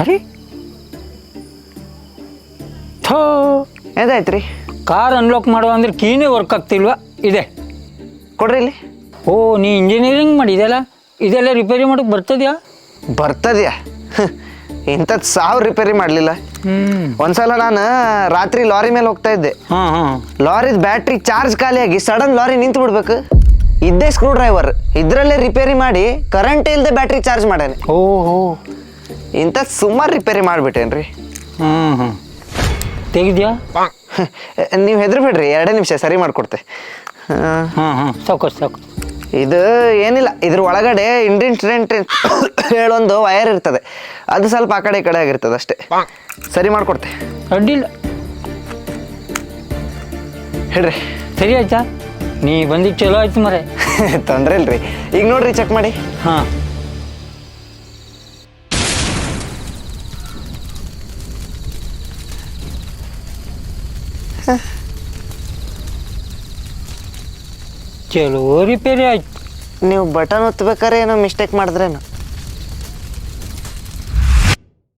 ಅರೆ? ಥೋ. ಏದಾಯ್ತು ರೀ ಕಾರ್ ಅನ್ಲಾಕ್ ಮಾಡುವ ಅಂದ್ರೆ ಕೀನೇ ವರ್ಕ್ ಆಗ್ತಿಲ್ವಾ? ಇದೆ. ಕೊಡ್ರಿ ಇಲ್ಲಿ. ಓ ನೀ ಇಂಜಿನಿಯರಿಂಗ್ ಮಾಡಿದೆಯಲ್ಲ ಇದೆಲ್ಲ? ರಿಪೇರಿ ಮಾಡೋಕೆ ಬರ್ತದ್ಯಾ? ಬರ್ತದ್ಯಾ? ಇಂಥದ್ದು ಸಾವಿರ ರಿಪೇರಿ ಮಾಡಲಿಲ್ಲ. ಒಂದ್ಸಲ ನಾನು ರಾತ್ರಿ ಲಾರಿ ಮೇಲೆ ಹೋಗ್ತಾ ಇದ್ದೆ. ಹಾಂ ಹಾಂ. ಲಾರಿದ ಬ್ಯಾಟ್ರಿ ಚಾರ್ಜ್ ಖಾಲಿಯಾಗಿ ಸಡನ್ ಲಾರಿ ನಿಂತು ಬಿಡ್ಬೇಕು. ಇದ್ದೇ ಸ್ಕ್ರೂ ಡ್ರೈವರ್ ಇದರಲ್ಲೇ ರಿಪೇರಿ ಮಾಡಿ ಕರೆಂಟ್ ಇಲ್ಲದೆ ಬ್ಯಾಟ್ರಿ ಚಾರ್ಜ್ ಮಾಡ್ಯಾನೆ ಓಹೋ. ಇಂಥದ್ದು ಸುಮಾರು ರಿಪೇರಿ ಮಾಡಿಬಿಟ್ಟೇನ್ರಿ. ಹ್ಞೂ ಹ್ಞೂ ತೆಗಿದ್ಯಾ? ನೀವು ಹೆದರ್ಬೇಡ್ರಿ ಎರಡೇ ನಿಮಿಷ ಸರಿ ಮಾಡಿಕೊಡ್ತೆ. ಹಾಂ ಹಾಂ ಸಾಕು ಸಾಕು ಇದು ಏನಿಲ್ಲ ಇದ್ರ ಒಳಗಡೆ ಇಂಡಿಯನ್ ಹೇಳೊಂದು ವೈರ್ ಇರ್ತದೆ. ಅದು ಸ್ವಲ್ಪ ಆ ಕಡೆ ಈ ಕಡೆ ಆಗಿರ್ತದೆ ಅಷ್ಟೇ. ಸರಿ ಮಾಡಿಕೊಡ್ತೆ. ಅಡ್ಡಿಲ್ಲ. ಹೇಳ್ರಿ. ಸರಿ ಆಯ್ತಾ? ನೀ ಬಂದಿದ್ದು ಚಲೋ ಆಯ್ತು ಮರೆ. ತೊಂದರೆ ಇಲ್ರಿ. ಈಗ ನೋಡ್ರಿ ಚೆಕ್ ಮಾಡಿ. ಹಾಂ. ಚಲೋ ರಿಪೇರಿ ಆಯ್ತು. ನೀವು ಬಟನ್ ಒತ್ತಬೇಕಾರೆ ಏನೋ ಮಿಸ್ಟೇಕ್ ಮಾಡಿದ್ರೇನು?